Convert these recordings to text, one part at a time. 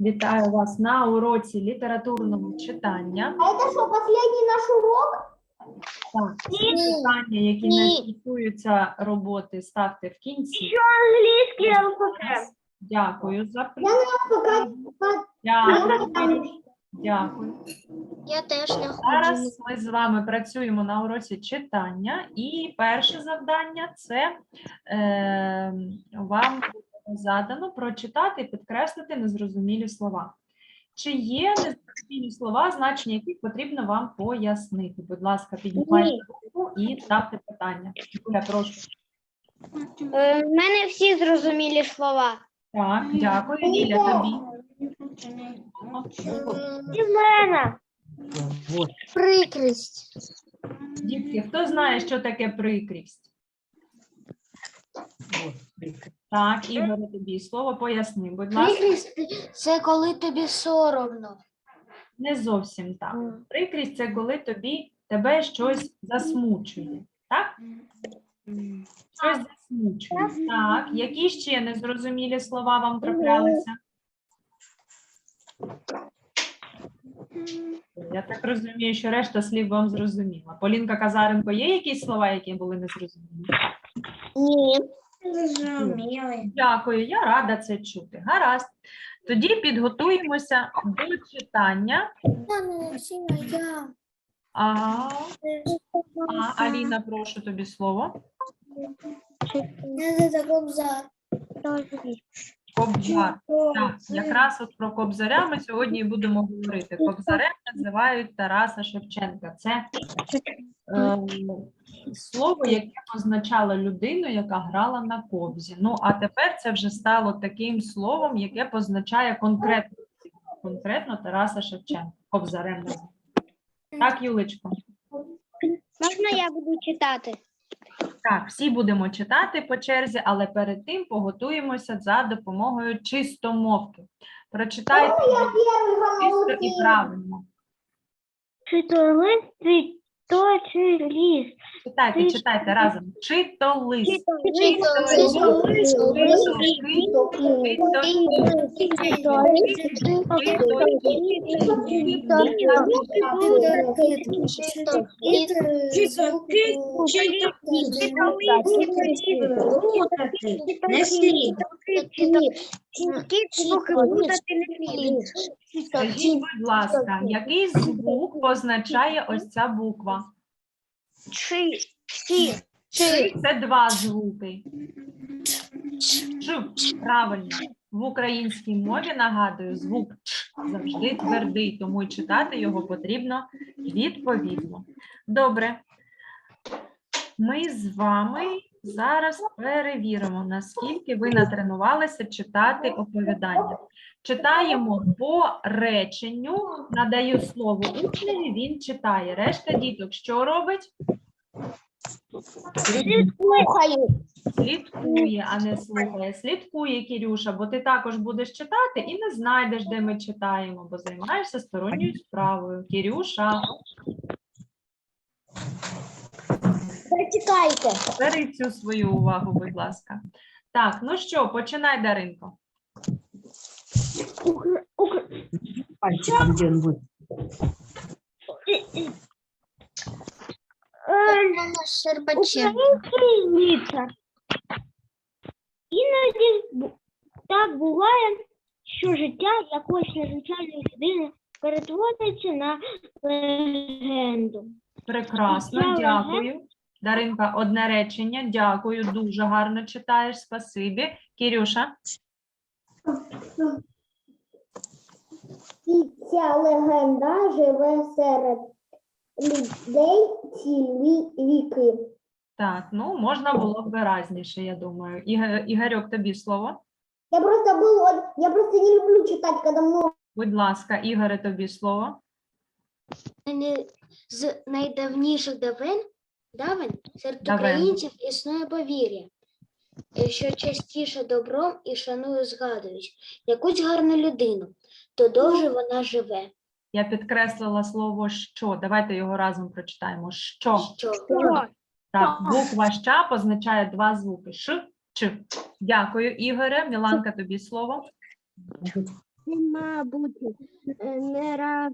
Вітаю вас на уроці літературного читання. А это что, последний наш урок? Так, всі питання, які не стосуються роботи, ставте в кінці. Англійський алфавіт. Дякую за Я. Дякую. Дякую. Я теж не Зараз ми з вами працюємо на уроці читання, і перше завдання це е, вам задано прочитати і підкреслити незрозумілі слова. Чи є незрозумілі слова, значення яких потрібно вам пояснити? Будь ласка, піднімайте руку і ставте питання. Юля, прошу. Е, В мене всі зрозумілі слова. Так, дякую, Ліля, тобі. І в мене. Прикрість. Дітки, хто знає, що таке прикрість? Так, Ігоре, тобі слово поясни, будь ласка. Прикрість це коли тобі соромно. Не зовсім так. Прикрість це коли тобі тебе щось засмучує. Так? Щось засмучує. Так. Які ще незрозумілі слова вам траплялися? Я так розумію, що решта слів вам зрозуміла. Полінка Казаренко, є якісь слова, які були незрозумілі? Ні. Дякую, я рада це чути. Гаразд. Тоді підготуємося до читання. А, а, Аліна, прошу тобі слово. Кобзар. Так, якраз от про Кобзаря ми сьогодні і будемо говорити. Кобзарем називають Тараса Шевченка. Це е, слово, яке позначало людину, яка грала на кобзі. Ну, а тепер це вже стало таким словом, яке позначає конкретно, конкретно Тараса Шевченка. Кобзарем називають. Так, Юлечко? Можна я буду читати? Так, всі будемо читати по черзі, але перед тим поготуємося за допомогою чистомовки. Прочитайте чисто і правильно. Чи то чи то чи ліс. Читайте, Чисто. читайте разом. Чи то лист, Чи то лист, Скажіть, будь ласка, який звук позначає ось ця буква? Чи, чи, Чи це два звуки? Ч, правильно. В українській мові, нагадую, звук Ч завжди твердий, тому й читати його потрібно відповідно. Добре. Ми з вами зараз перевіримо, наскільки ви натренувалися читати оповідання. Читаємо по реченню, надаю слово учневі, він читає. Решта діток що робить? слухаю. Слідкує, а не слухає. Слідкує, Кірюша, бо ти також будеш читати і не знайдеш, де ми читаємо, бо займаєшся сторонньою справою. Кірюша, Прочитайте. бери цю свою увагу, будь ласка. Так, ну що, починай, Даринко. Пальчиком где он будет? Український літер. Іноді бу- так буває, що життя якоїсь незвичайної людини перетворюється на легенду. Прекрасно, дякую. Даринка, одне речення. Дякую, дуже гарно читаєш. Спасибі. Кірюша, ця легенда живе серед людей цілі віки. так, ну можна було б виразніше, я думаю. Іге- Ігорьок, тобі слово. Я просто был, он- я просто не люблю читать, когда много. Будь ласка, Ігоре, тобі слово. З найдавніших давен, давен серед Давен. українців існує повір'я, що частіше добром і шаною згадують якусь гарну людину, то довше вона живе. Я підкреслила слово що. Давайте його разом прочитаємо. Що? Що? Так, буква ща позначає два звуки. Ш, ч. Дякую, Ігоре. Міланка, тобі слово. Мабуть, не раз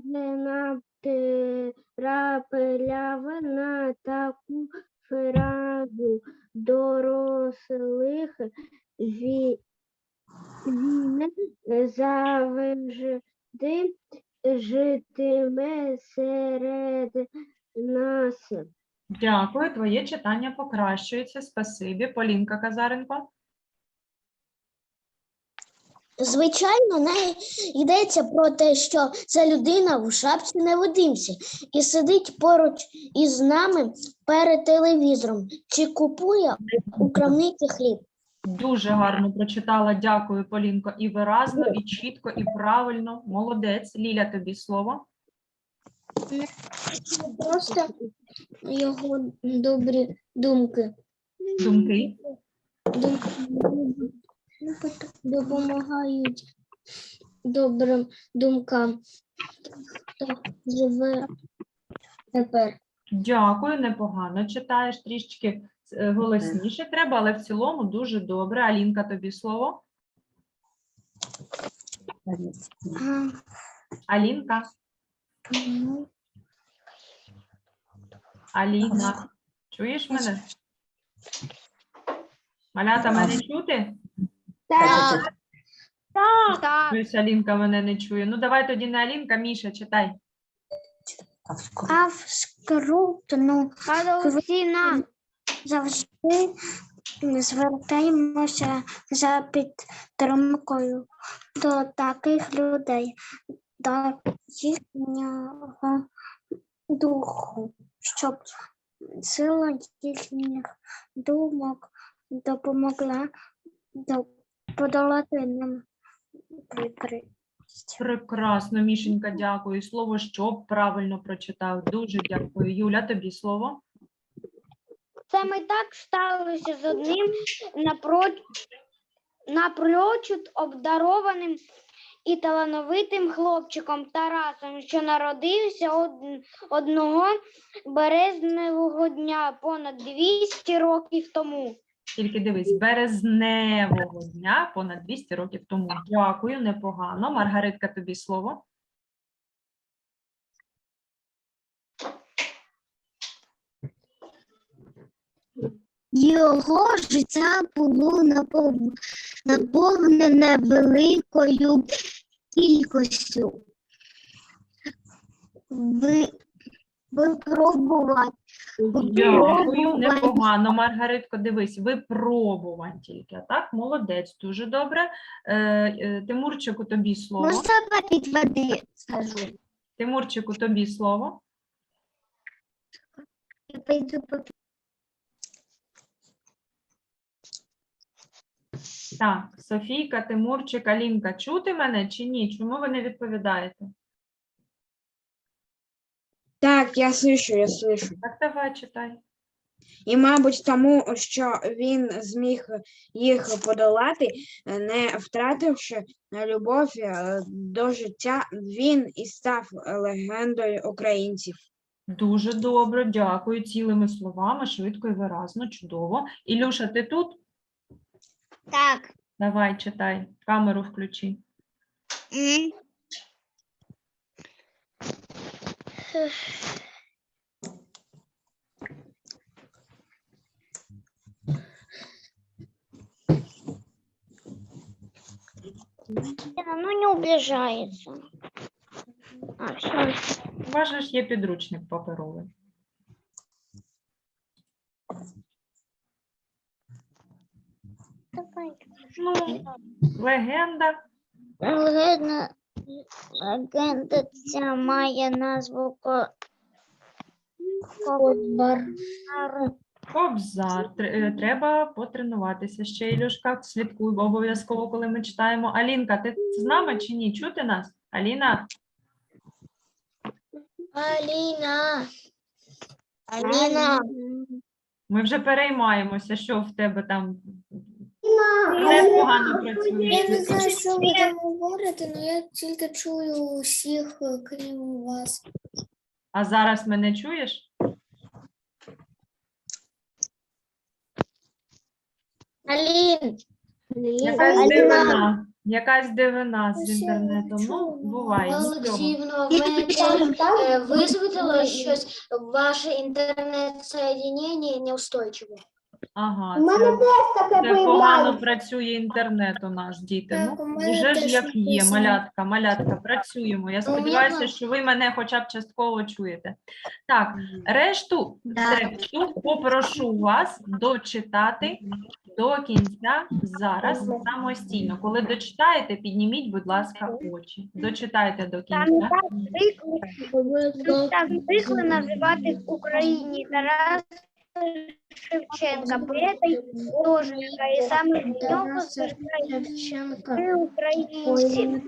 натрапляв на таку фразу дорослих ві... він завжди житиме серед нас. Дякую, твоє читання покращується. Спасибі. Полінка Казаренко. Звичайно, не йдеться про те, що ця людина в шапці невидимці і сидить поруч із нами перед телевізором чи купує у крамниці хліб. Дуже гарно прочитала. Дякую, Полінко. І виразно, і чітко, і правильно. Молодець. Ліля, тобі слово. Просто його добрі думки. Думки. думки допомагають добрим думкам. Хто живе тепер. Дякую, непогано читаєш. Трішечки е, голосніше треба, але в цілому дуже добре. Алінка, тобі слово. Алінка. Аліна. Чуєш мене? Малята мене чути? Так. Так. Чуюсь, Алінка мене не чує. Ну давай тоді не Алінка, Міша, читай. А в скрутну завжди звертаємося за підтримкою до таких людей, до їхнього духу, щоб сила їхніх думок допомогла до- подолати нам прикри. Прекрасно, Мішенька, дякую. Слово щоб правильно прочитав. Дуже дякую. Юля, тобі слово. Саме так сталося з одним напро- напрочуд обдарованим і талановитим хлопчиком Тарасом, що народився од- одного березневого дня понад 200 років тому. Тільки дивись, березневого дня понад 200 років тому. Дякую, непогано. Маргаритка, тобі слово. Його життя було наповнене великою кількістю ви- випробувань. Дякую, непогано. Маргаритко, дивись, випробувань тільки. Так, молодець, дуже добре. Е, е, Тимурчику, тобі слово. Можна попити води, скажу. Тимурчику, тобі слово. Я пойду попити. Так, Софійка, Тимурчик, Алінка, чути мене чи ні? Чому ви не відповідаєте? Так, я слышу, я слышу. Так, давай читай. І, мабуть, тому, що він зміг їх подолати, не втративши любов е, до життя, він і став легендою українців. Дуже добре, дякую. Цілими словами, швидко і виразно, чудово. Ілюша, ти тут? Так. Давай, читай. Камеру включи. Ну не уближается. А, все. Же ж є підручник паперовий. Ну, легенда. Легенда, легенда ця має назву ко... Кобзар. Тр- е, Треба потренуватися ще, Ілюшка. Слідкуй обов'язково, коли ми читаємо. Алінка, ти з нами чи ні? Чути нас? Аліна? Аліна. Аліна. Ми вже переймаємося, що в тебе там погано. Я не знаю, що ви там говорите, але я тільки чую усіх, е, крім вас. А зараз мене чуєш? Алін. Якась дивина. Якась дивина з Ось інтернетом. Ну, буває. нічого. Олексіївна, е, щось, ваше інтернет-соєдінення неустойчиве. Ага, У мене це, теж таке це погано появляється. працює інтернет у нас, діти. Так, у Ну, мене вже ж теж як є, написано. малятка, малятка, працюємо. Я сподіваюся, що ви мене хоча б частково чуєте. Так, решту Да. тексту попрошу вас дочитати до кінця зараз самостійно. Коли дочитаєте, підніміть, будь ласка, очі. Дочитайте до кінця. Так звикли називати в Україні Тарас Шевченка, поета й художника, і саме в нього звертають українці.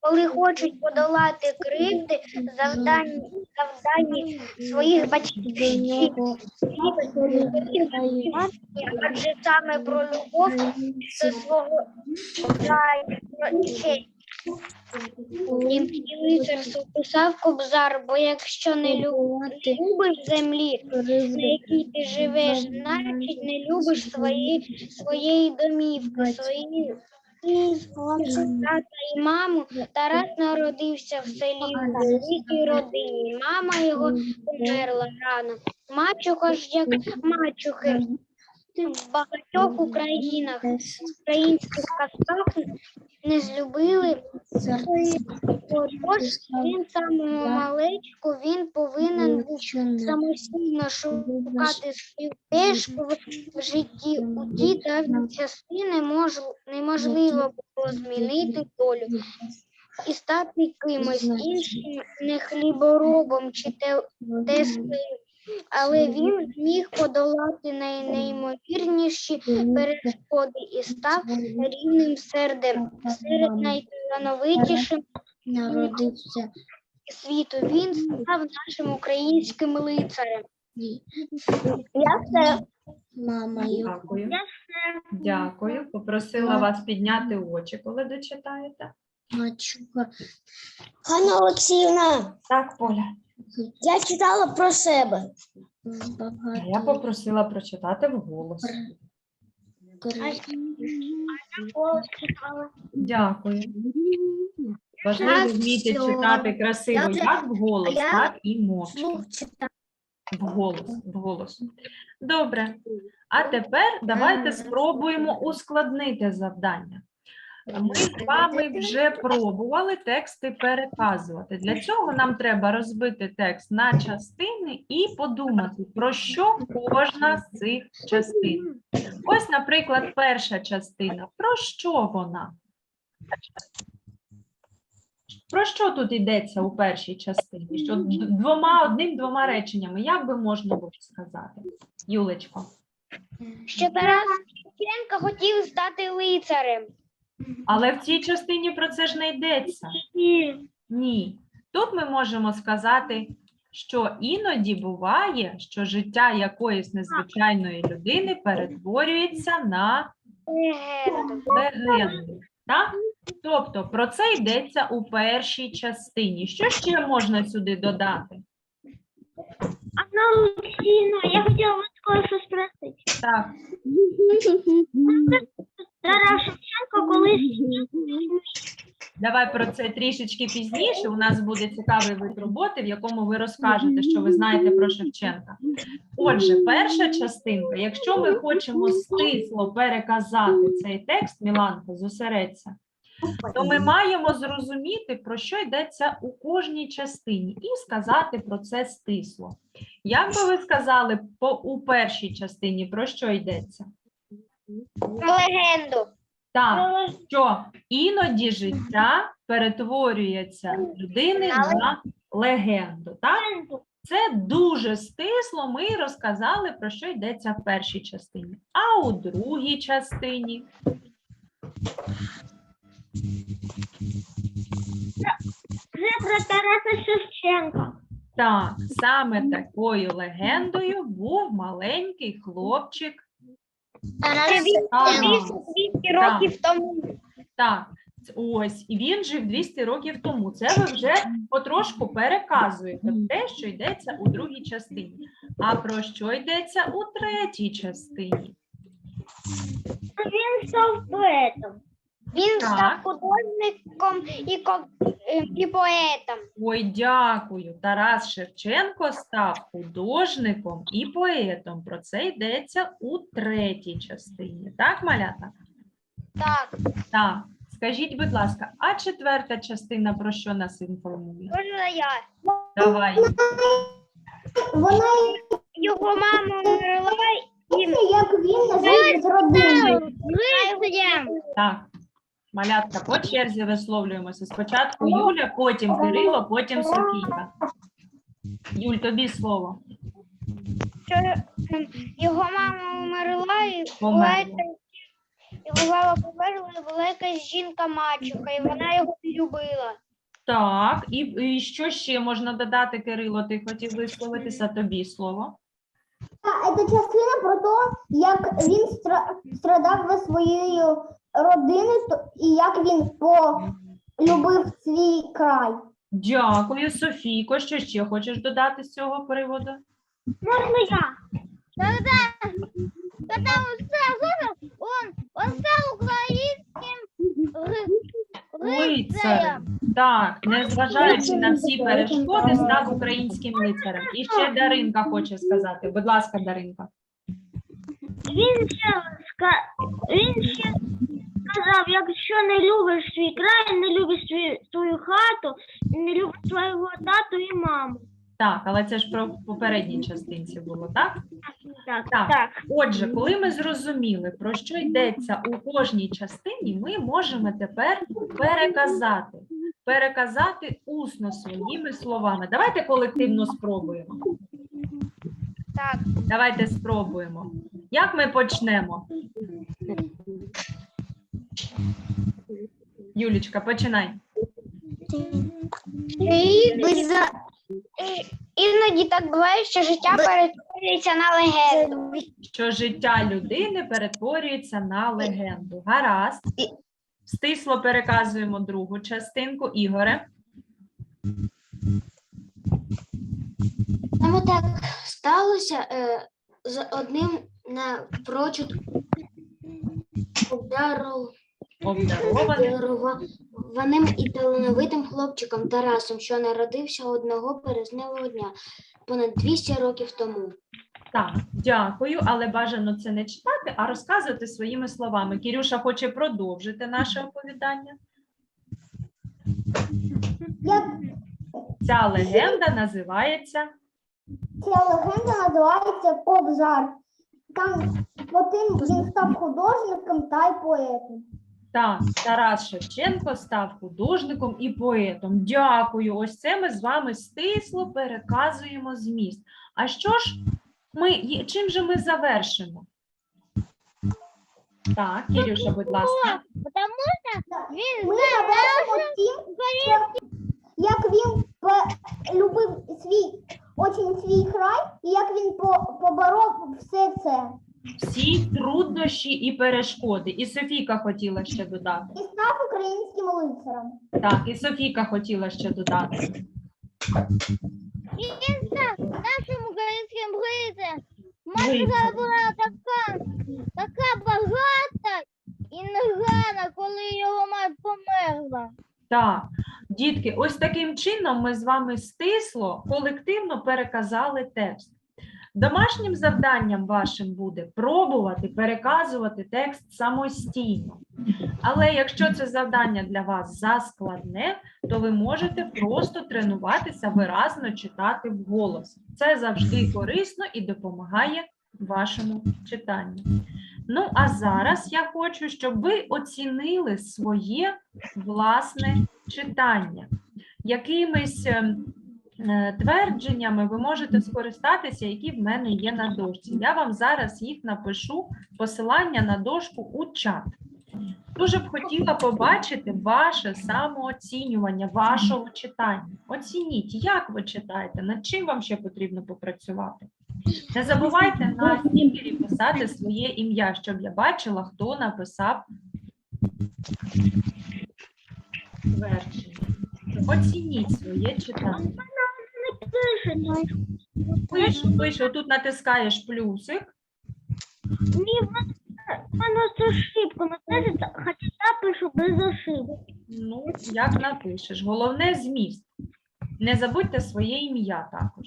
Коли хочуть подолати кривди, завдані, завдані своїх батьківщин, адже саме про любов до свого краю. І лицарство писав Кобзар, бо якщо не не любиш землі, на якій ти живеш, значить не любиш свої, своєї домівки, свої тата і маму. Тарас народився в селі в великій родині. Мама його померла рано. Мачуха ж як мачухи. В багатьох Українах, українських казках не злюбили. Отож, він самого малечку він повинен був самостійно шукати свою стежку в житті. У ті давні часи немож- неможливо було змінити долю і стати кимось іншим, не хліборобом чи те, тестою. Але він зміг подолати найнеймовірніші перешкоди і став рівним сердем серед найталановитішим Народився. світу. Він став нашим українським лицарем. Я все. Мама Дякую. Дякую. Попросила вас підняти очі, коли дочитаєте. Мачуха. Олексіївна, Так, Поля. Я читала про себе. А Я попросила прочитати вголос. Дякую. Важливо вміти читати красиво як вголос, так і мовчки. Вголос, вголос. Добре. А тепер давайте спробуємо ускладнити завдання. Ми з вами вже пробували тексти переказувати. Для цього нам треба розбити текст на частини і подумати, про що кожна з цих частин. Ось, наприклад, перша частина. Про що вона? Про що тут йдеться у першій частині? Що двома, одним-двома реченнями, як би можна було сказати? Юлечко. Що Тарас Шевченка хотів стати лицарем. Але в цій частині про це ж не йдеться. Ні. Тут ми можемо сказати, що іноді буває, що життя якоїсь незвичайної людини перетворюється на Легенду. Так? Тобто про це йдеться у першій частині. Що ще можна сюди додати? Анна Олексійовна, я хотіла вас кое-що спросити. Так, Тарас Шевченко колись давай про це трішечки пізніше. У нас буде цікавий вид роботи, в якому ви розкажете, що ви знаєте про Шевченка. Отже, перша частинка. Якщо ми хочемо стисло переказати цей текст, Міланка, зосередься, то ми маємо зрозуміти, про що йдеться у кожній частині, і сказати про це стисло. Як би ви сказали по у першій частині, про що йдеться? Легенду. Так, що іноді життя перетворюється людини на легенду. Так? Це дуже стисло. Ми розказали про що йдеться в першій частині. А у другій частині Це про Тараса Шевченка. так, саме такою легендою був маленький хлопчик. Це він 200 років тому. Так, ц- ось, і він жив 200 років тому. Це ви вже потрошку переказуєте те, що йдеться у другій частині. А про що йдеться у третій частині? він став поетом. Він Так. став художником і, ко- і поетом. Ой, дякую. Тарас Шевченко став художником і поетом. Про це йдеться у третій частині. Так, малята? Так, Так. Скажіть, будь ласка, а четверта частина про що нас інформує? можна я. Давай. Вона Його мама умерла і як він жив з родиною. Так. Малятка, по черзі висловлюємося. Спочатку Юля, потім Кирило, потім Софійка. Юль, тобі слово. Що ем, його мама умерла і була Померла. якась- його померла, і була якась жінка мачуха, і вона його не любила. Так, і, і що ще можна додати, Кирило? Ти хотів висловитися тобі слово? Це частина про те, як він стра- страдав за своєю родиною то- і як він полюбив свій край. Дякую, Софійко. Що ще хочеш додати з цього приводу? Можно я? Когда, когда он стал вырос, он, он стал украинским ры- Лицарем. Так, незважаючи на всі перешкоди, став українським лицарем. І ще Даринка хоче сказати. Будь ласка, Даринка. Він ще, ска- він ще сказав, якщо не любиш свій край, не любиш свій, свою хату, не любиш свого тату і маму. Так, але це ж про попередній частинці було, так? Так, Так. так. Отже, коли ми зрозуміли, про що йдеться у кожній частині, ми можемо тепер переказати. Переказати усно своїми словами. Давайте колективно спробуємо. так. Давайте спробуємо. Як ми почнемо? Юлічка, починай. Іноді так буває, що життя перетворюється на легенду. Що життя людини перетворюється на легенду. Гаразд. Стисло переказуємо другу частинку. Ігоре. Саме так сталося е, з одним напрочуд обдаров- Обдарованим і талановитим хлопчиком Тарасом, що народився одного березневого дня понад 200 років тому. Так, дякую, але бажано це не читати, а розказувати своїми словами. Кірюша хоче продовжити наше оповідання. Ця легенда називається ця легенда називається Кобзар. Там потім він став художником та й поетом. Так, Тарас Шевченко став художником і поетом. Дякую. Ось це ми з вами стисло переказуємо зміст. А що ж ми чим же ми завершимо? Так, Кірюша, будь ласка. Він Ми завершимо тим, як він любив свій очень свій край, і як він поборов все це. Всі труднощі і перешкоди. І Софійка хотіла ще додати. І став українським лицарем. Так, і Софійка хотіла ще додати. Він став нашим українським. Лицарем. Матуха була така, така багата і негана, коли його мать померла. Так, дітки, ось таким чином ми з вами стисло, колективно переказали текст. Домашнім завданням вашим буде пробувати переказувати текст самостійно. Але якщо це завдання для вас заскладне, то ви можете просто тренуватися виразно читати вголос. Це завжди корисно і допомагає вашому читанню. Ну, а зараз я хочу, щоб ви оцінили своє власне читання. Якимись ем, твердженнями ви можете скористатися, які в мене є на дошці. Я вам зараз їх напишу посилання на дошку у чат. Дуже б хотіла побачити ваше самооцінювання вашого читання. Оцініть, як ви читаєте, над чим вам ще потрібно попрацювати. Не забувайте на стікері писати своє ім'я, щоб я бачила, хто написав твердження. Оцініть своє читання. Пишу, пишу, тут натискаєш плюсик. Ні, У мене це ошибка написано, хоча я пишу без ошибок. Ну, як напишеш. Головне зміст. Не забудьте своє ім'я також.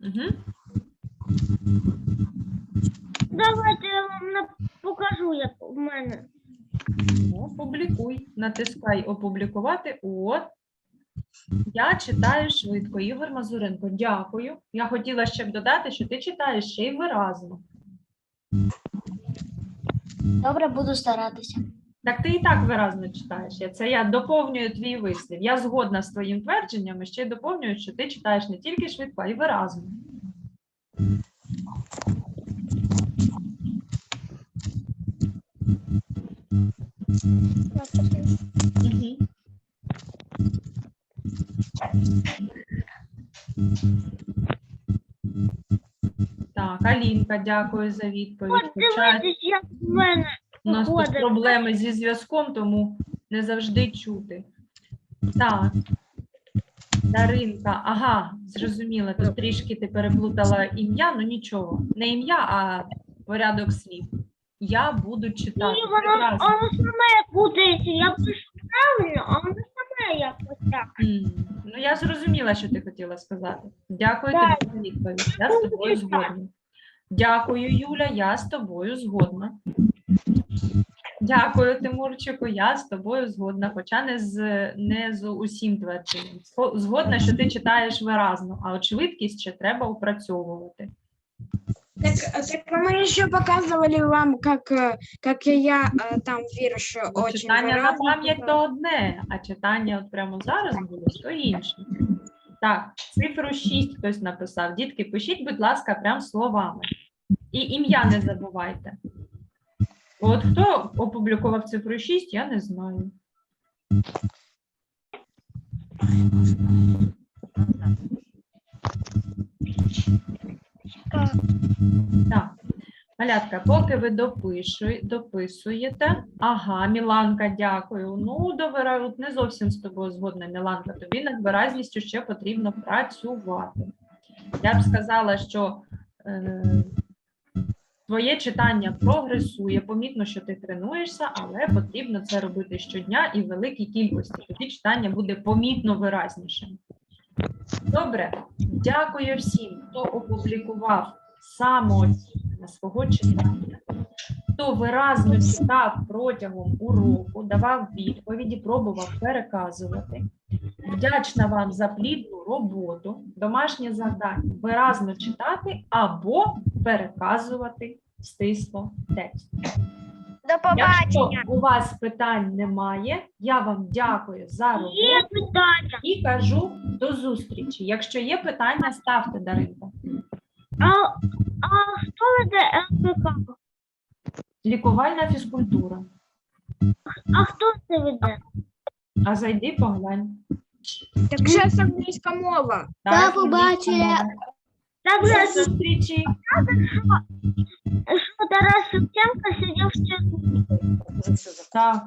Угу. Давайте я вам на- покажу, як в мене. Ну, публікуй. Натискай опублікувати. От. Я читаю швидко. Ігор Мазуренко, дякую. Я хотіла ще б додати, що ти читаєш ще й виразно. Добре, буду старатися. Так ти і так виразно читаєш. Я- Це я доповнюю твій вислів. Я згодна з твоїм твердженням, і ще й доповнюю, що ти читаєш не тільки швидко, а й виразно. Мгм. Так, Алінка, дякую за відповідь. Хоча як в мене. у нас тут проблеми зі зв'язком, тому не завжди чути. Так. Даринка, ага, зрозуміла. Тут трішки ти переплутала ім'я, ну нічого. Не ім'я, а порядок слів. Я буду читати. Ні, воно, Прекрасно. воно саме путається. Я пишу правильно, а воно саме якось так. М, Ну, я зрозуміла, що ти хотіла сказати. Дякую тобі за відповідь. Я з тобою згодна. Дякую, Юля, я з тобою згодна. Дякую, Тимурчику, я з тобою згодна, хоча не з не з усім твердженням. Згодна, що ти читаєш виразно, а от швидкість ще треба опрацьовувати. Так, э, так а мы еще показывали вам, как, э, как я э, там вирш Ну, очень читання на выразно пам'ять читала. то одне, а читання от прямо зараз буде то інше. Так, цифру 6 хтось написав. Дітки, пишіть, будь ласка, прям словами. І ім'я не забувайте. От хто опублікував цифру 6, я не знаю. Так. Малятка, поки ви дописуєте. Ага, Міланка, дякую. Ну, до вира- не зовсім з тобою згодна, Міланка. Тобі над виразністю ще потрібно працювати. Я б сказала, що е, твоє читання прогресує. Помітно, що ти тренуєшся, але потрібно це робити щодня і в великій кількості. Тоді читання буде помітно виразнішим. Добре, дякую всім, хто опублікував самооцінку свого читання, хто виразно читав протягом уроку, давав відповіді, пробував переказувати. Вдячна вам за плідну роботу, домашнє завдання виразно читати або переказувати стисло текст. До Якщо у вас питань немає, я вам дякую за роботу. Питання. І кажу до зустрічі. Якщо є питання, ставте Даринка. А, а хто веде ЛКК? Лікувальна фізкультура. А хто це веде? А зайди поглянь. Так сейчас английская мова. До побачення. До же, зустрічі. що Тарас Шевченко сидів в Чернігові. Так,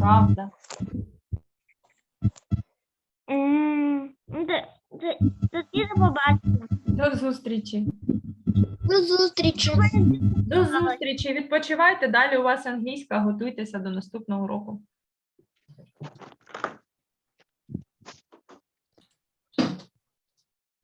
правда. М, Тоді до побачення. До зустрічі. До зустрічі. До зустрічі. Відпочивайте. Далі у вас англійська. Готуйтеся до наступного року.